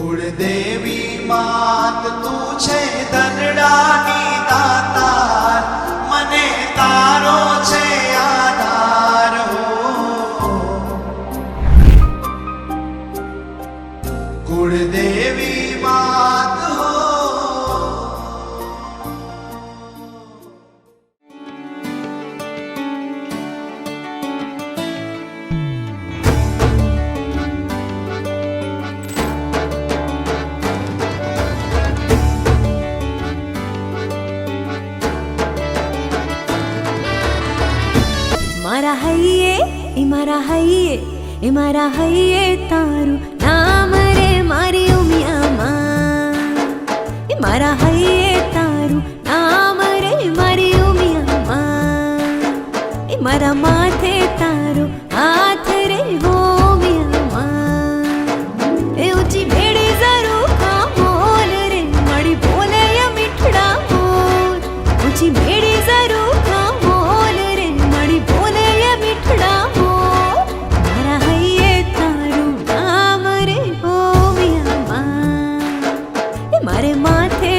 કુળદેવી માત તું છે દનડાની દાતાર. મને તારો છે આધાર. હો કુળદેવી માત મારા હૈયે એ મારા હૈયે એ મારા હૈયે તારું નામ રે મારી ઉમિયામાં એ મારા હૈયે તારું નામ રે મારી ઉમિયામાં એ મારા মাথে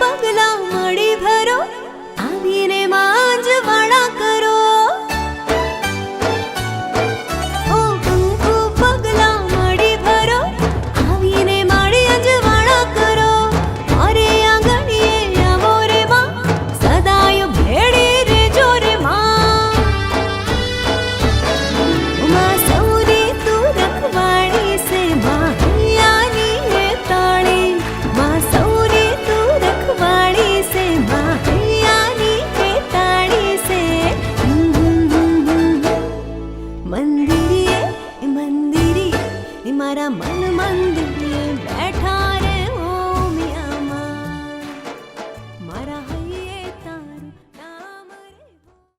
பகலா மழை ಮರ ಮನು ಮಂದಿ ಬೇಡ